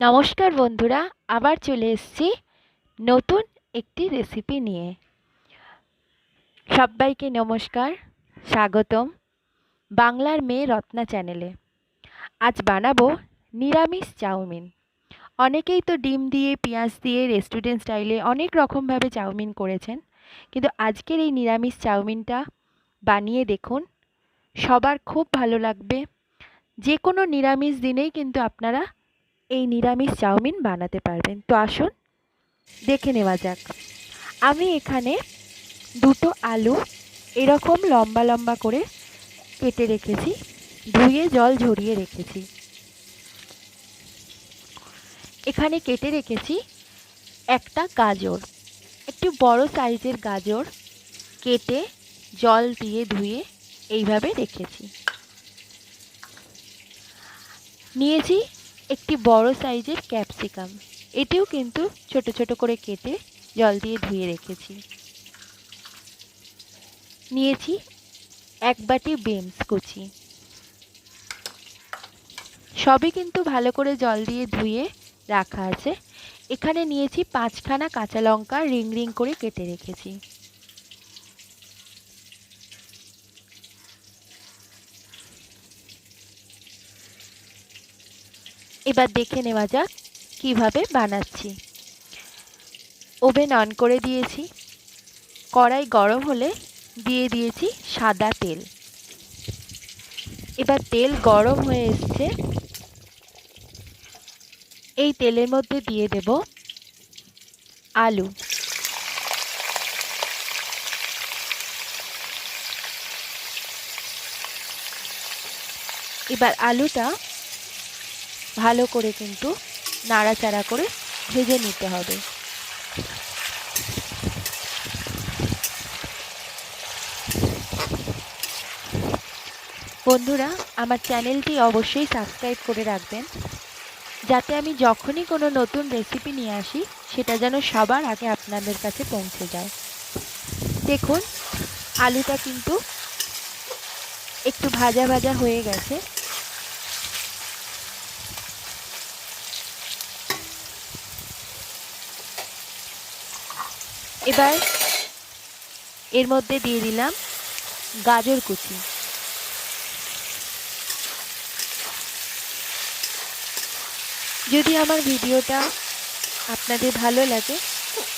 নমস্কার বন্ধুরা, আবার চলে এসছি নতুন একটি রেসিপি নিয়ে। সবাইকে নমস্কার, স্বাগতম বাংলার মেয়ে রত্না চ্যানেলে আজ বানাবো নিরামিষ চাউমিন। অনেকেই তো ডিম দিয়ে, পেঁয়াজ দিয়ে রেস্টুরেন্ট স্টাইলে অনেক রকমভাবে চাউমিন করেছেন। কিন্তু আজকের এই নিরামিষ চাউমিনটা বানিয়ে দেখুন, সবার খুব ভালো লাগবে। যে কোনো নিরামিষ দিনেই কিন্তু আপনারা এই নিরামিষ চাউমিন বানাতে পারবেন। তো আসুন, দেখে নেওয়া যাক। আমি এখানে দুটো আলু এরকম লম্বা লম্বা করে কেটে রেখেছি, ধুয়ে জল ঝরিয়ে রেখেছি। এখানে কেটে রেখেছি একটা গাজর। একটু বড় সাইজের গাজর কেটে জল দিয়ে ধুয়ে এইভাবে রেখেছি। নিয়েছি একটি বড় সাইজের ক্যাপসিকাম। এটিও কিন্তু ছোট ছোট করে কেটে জল দিয়ে ধুয়ে রেখেছি। নিয়েছি এক বাটি বিনস কুচি। সবই কিন্তু ভালো করে জল দিয়ে ধুয়ে রাখা আছে। এখানে নিয়েছি পাঁচখানা কাঁচা লঙ্কা রিং রিং করে কেটে রেখেছি। এবার দেখে নেওয়া যাক কীভাবে বানাচ্ছি। ওভেন অন করে দিয়েছি। কড়াই গরম হলে দিয়ে দিয়েছি সাদা তেল। এবার তেল গরম হয়ে এসছে। এই তেলের মধ্যে দিয়ে দেব আলু। এবার আলুটা ভালো করে কিন্তু নাড়াচাড়া করে ভেজে নিতে হবে। বন্ধুরা, আমার চ্যানেলটি অবশ্যই সাবস্ক্রাইব করে রাখবেন, যাতে আমি যখনই কোনো নতুন রেসিপি নিয়ে আসি, সেটা যেন সবার আগে আপনাদের কাছে পৌঁছে যায়। দেখুন, আলুটা কিন্তু একটু ভাজা ভাজা হয়ে গেছে। এবার এর মধ্যে দিয়ে দিলাম গাজর কুচি। যদি আমার ভিডিওটা আপনাদের ভালো লাগে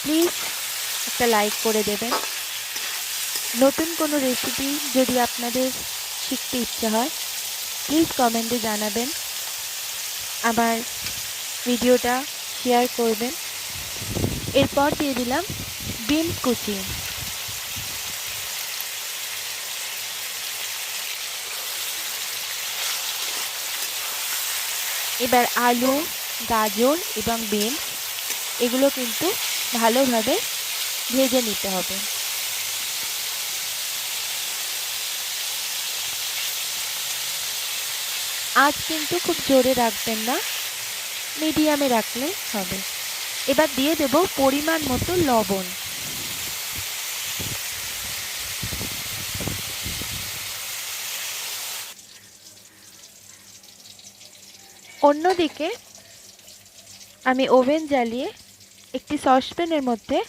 প্লিজ একটা লাইক করে দেবেন। নতুন কোনো রেসিপি যদি আপনাদের শিখতে ইচ্ছে হয় প্লিজ কমেন্টে জানাবেন। আমার ভিডিওটা শেয়ার করবেন। এরপর দিয়ে দিলাম বিনস কুচি। এবার আলু, গাজর এবং বিনস এগুলো কিন্তু ভালোভাবে ভেজে নিতে হবে। আজ কিন্তু খুব জোরে রাখবেন না, মিডিয়ামে রাখলে হবে। এবার দিয়ে দেব পরিমাণ মতো লবণ। অন্যদিকে, আমি ওভেন জ্বালিয়ে একটি সসপ্যানের মধ্যে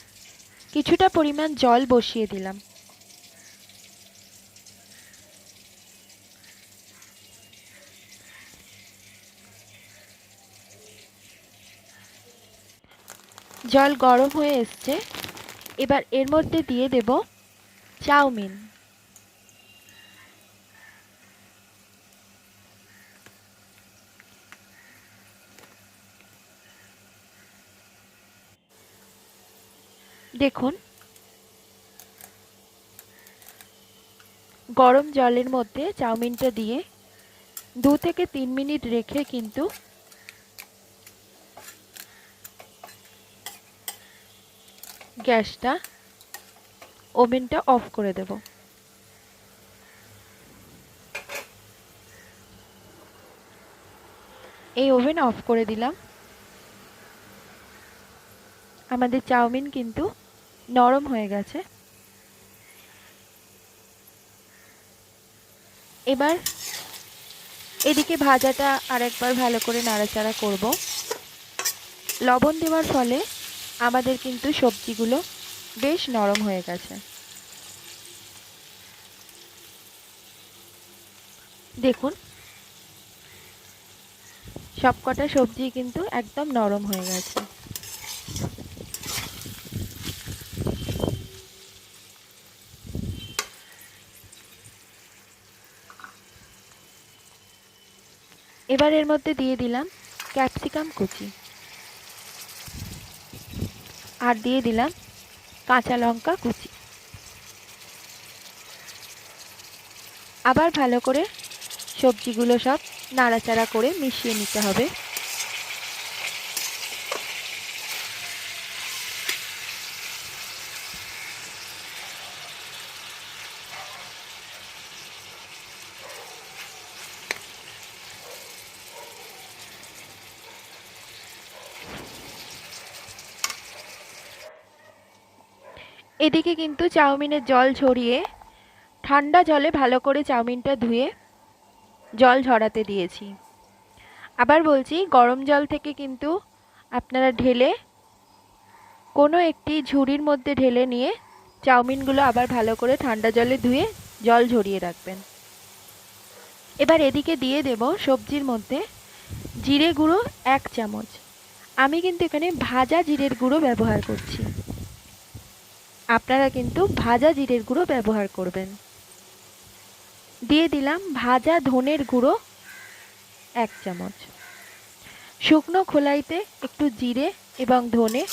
কিছুটা পরিমাণ জল বসিয়ে দিলাম। জল গরম হয়ে এসছে। এবার এর মধ্যে দিয়ে দেব চাউমিন। দেখুন। গরম জলের মধ্যে চাউমিনটা দিয়ে দু থেকে তিন মিনিট রেখে কিন্তু গ্যাসটা, ওভেনটা অফ করে দেব। এই ওভেন অফ করে দিলাম। আমাদের চাউমিন কিন্তু নরম হয়ে গেছে। এবার এদিকে ভাজাটা আরেকবার ভালো করে নাড়াচাড়া করব। লবণ দেওয়ার ফলে আমাদের কিন্তু সবজিগুলো বেশ নরম হয়ে গেছে। দেখুন, সবকটা সবজি কিন্তু একদম নরম হয়ে গেছে। এবার এর মধ্যে দিয়ে দিলাম ক্যাপসিকাম কুচি। আর দিয়ে দিলাম কাঁচা লঙ্কা কুচি। আবার ভালো করে সবজিগুলো সব নাড়াচাড়া করে মিশিয়ে নিতে হবে। এদিকে কিন্তু চাউমিনের জল ঝরিয়ে, ঠান্ডা জলে ভালো করে চাউমিনটা ধুয়ে জল ঝরাতে দিয়েছি। আবার বলছি, গরম জল থেকে কিন্তু আপনারা ঢেলে কোনো একটি ঝুড়ির মধ্যে ঢেলে নিয়ে চাউমিনগুলো আবার ভালো করে ঠান্ডা জলে ধুয়ে জল ঝরিয়ে রাখবেন। এবার এদিকে দিয়ে দেব সবজির মধ্যে জিরে গুঁড়ো এক চামচ। আমি কিন্তু এখানে ভাজা জিরের গুঁড়ো ব্যবহার করছি। আপনারা কিন্তু ভাজা জিরের গুঁড়ো ব্যবহার করবেন। দিয়ে দিলাম ভাজা ধনের গুঁড়ো এক চামচ। শুকনো খোলাইতে একটু জিরে এবং ধনে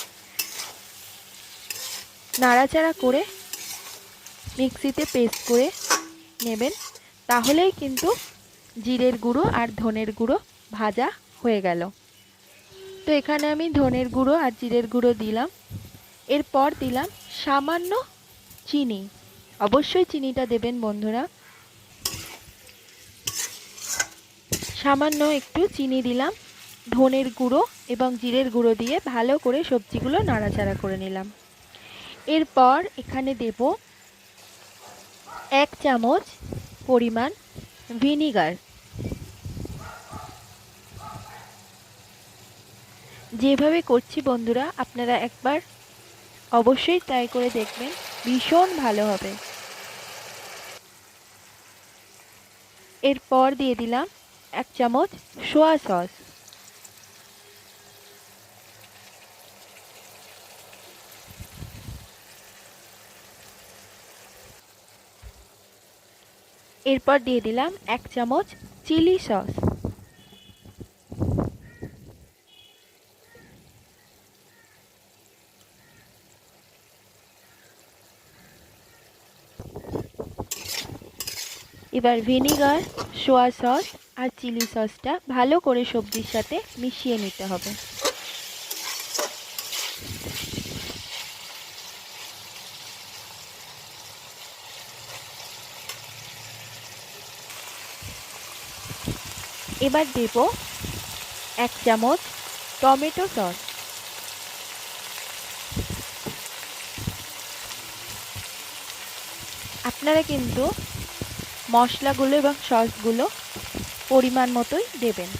নাড়াচাড়া করে মিক্সিতে পেস্ট করে নেবেন, তাহলেই কিন্তু জিরের গুঁড়ো আর ধনের গুঁড়ো ভাজা হয়ে গেল। তো এখানে আমি ধনের গুঁড়ো আর জিরের গুঁড়ো দিলাম। এরপর দিলাম সামান্য চিনি। অবশ্যই চিনিটা দেবেন বন্ধুরা। সামান্য একটু চিনি দিলাম, ধনের গুঁড়ো এবং জিরের গুঁড়ো দিয়ে ভালো করে সবজিগুলো নাড়াচাড়া করে নিলাম। এরপর এখানে দেব এক চামচ পরিমাণ ভিনিগার। যেভাবে করছি বন্ধুরা, আপনারা একবার অবশ্যই ট্রাই করে দেখবেন, ভীষণ ভালো হবে। এরপর দিয়ে দিলাম এক চামচ সোয়া সস এরপর দিয়ে দিলাম এক চামচ চিলি সস এবার ভিনিগার, সোয়া সস আর চিলি সসটা ভালো করে সবজির সাথে মিশিয়ে নিতে হবে। এবার দেব এক চামচ টমেটো সস। আপনারা কিন্তু মশলাগুলো এবং সসগুলো পরিমাণ মতোই দেবেন।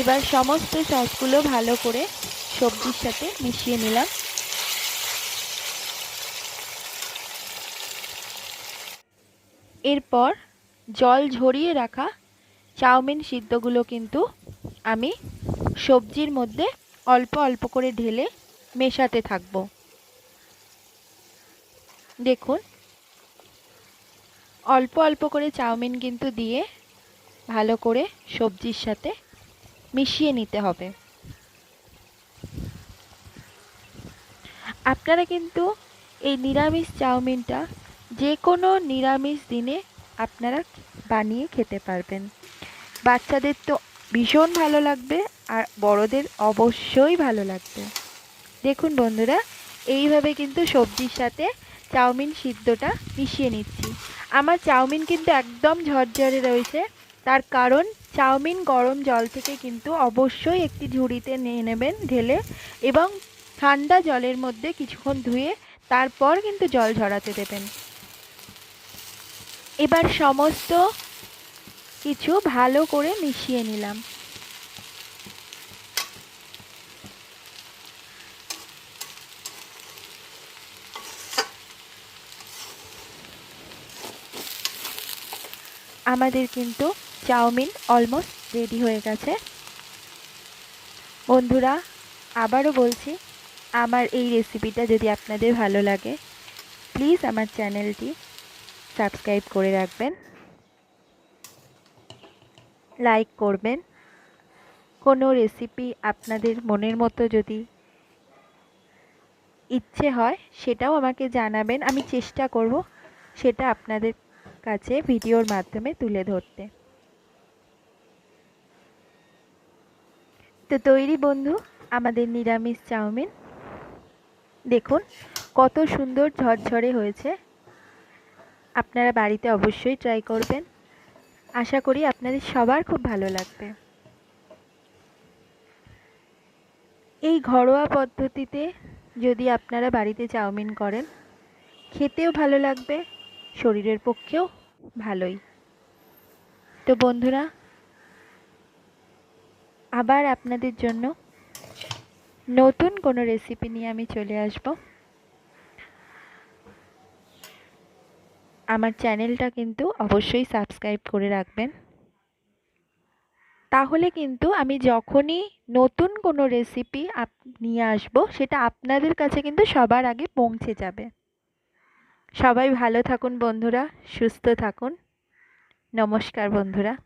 এবার সমস্ত সসগুলো ভালো করে সবজির সাথে মিশিয়ে নিলাম। এরপর জল ঝরিয়ে রাখা চাউমিন সিদ্ধগুলো কিন্তু আমি সবজির মধ্যে অল্প অল্প করে ঢেলে মেশাতে থাকব। দেখুন। অল্প অল্প করে চাউমিন কিন্তু দিয়ে ভালো করে সবজির সাথে মিশিয়ে নিতে হবে। আপনারা কিন্তু এই নিরামিষ চাউমিনটা যে কোনো নিরামিষ দিনে আপনারা বানিয়ে খেতে পারবেন। বাচ্চাদের তো ভীষণ ভালো লাগবে আর বড়দের অবশ্যই ভালো লাগবে। দেখুন বন্ধুরা, এইভাবে কিন্তু সবজির সাথে চাউমিন সিদ্ধটা মিশিয়ে নিচ্ছি। আমার চাউমিন কিন্তু একদম ঝরঝরে রয়েছে। তার কারণ চাউমিন গরম জল থেকে কিন্তু অবশ্যই একটি ঝুড়িতে নিয়ে নেবেন ঢেলে এবং ঠান্ডা জলের মধ্যে কিছুক্ষণ ধুয়ে তারপর কিন্তু জল ঝরাতে দেবেন। এবার সমস্ত কিছু ভালো করে মিশিয়ে নিলাম। আমাদের কিন্তু চাউমিন অলমোস্ট রেডি হয়ে গেছে। বন্ধুরা, আবারও বলছি, আমার এই রেসিপিটা যদি আপনাদের ভালো লাগে প্লিজ আমার চ্যানেলটি সাবস্ক্রাইব করে রাখবেন লাইক করবেন। কোনো রেসিপি আপনাদের মনের মতো যদি ইচ্ছে হয়, সেটাও আমাকে জানাবেন। আমি চেষ্টা করব সেটা আপনাদের কাছে ভিডিওর মাধ্যমে তুলে ধরতে। তো তৈরি বন্ধু, আমাদের নিরামিষ চাউমিন। দেখুন, কত সুন্দর ঝরঝরে হয়েছে। আপনারা বাড়িতে অবশ্যই ট্রাই করবেন। আশা করি আপনাদের সবার খুব ভালো লাগবে। এই ঘরোয়া পদ্ধতিতে যদি আপনারা বাড়িতে চাউমিন করেন, খেতেও ভালো লাগবে। শরীরের পক্ষেও ভালোই। তো বন্ধুরা, আবার আপনাদের জন্য নতুন কোনো রেসিপি নিয়ে আমি চলে আসব। আমার চ্যানেলটা কিন্তু অবশ্যই সাবস্ক্রাইব করে রাখবেন। তাহলে কিন্তু আমি যখনই নতুন কোনো রেসিপি নিয়ে আসব, সেটা আপনাদের কাছে কিন্তু সবার আগে পৌঁছে যাবে। সবাই ভালো থাকুন বন্ধুরা সুস্থ থাকুন। নমস্কার বন্ধুরা।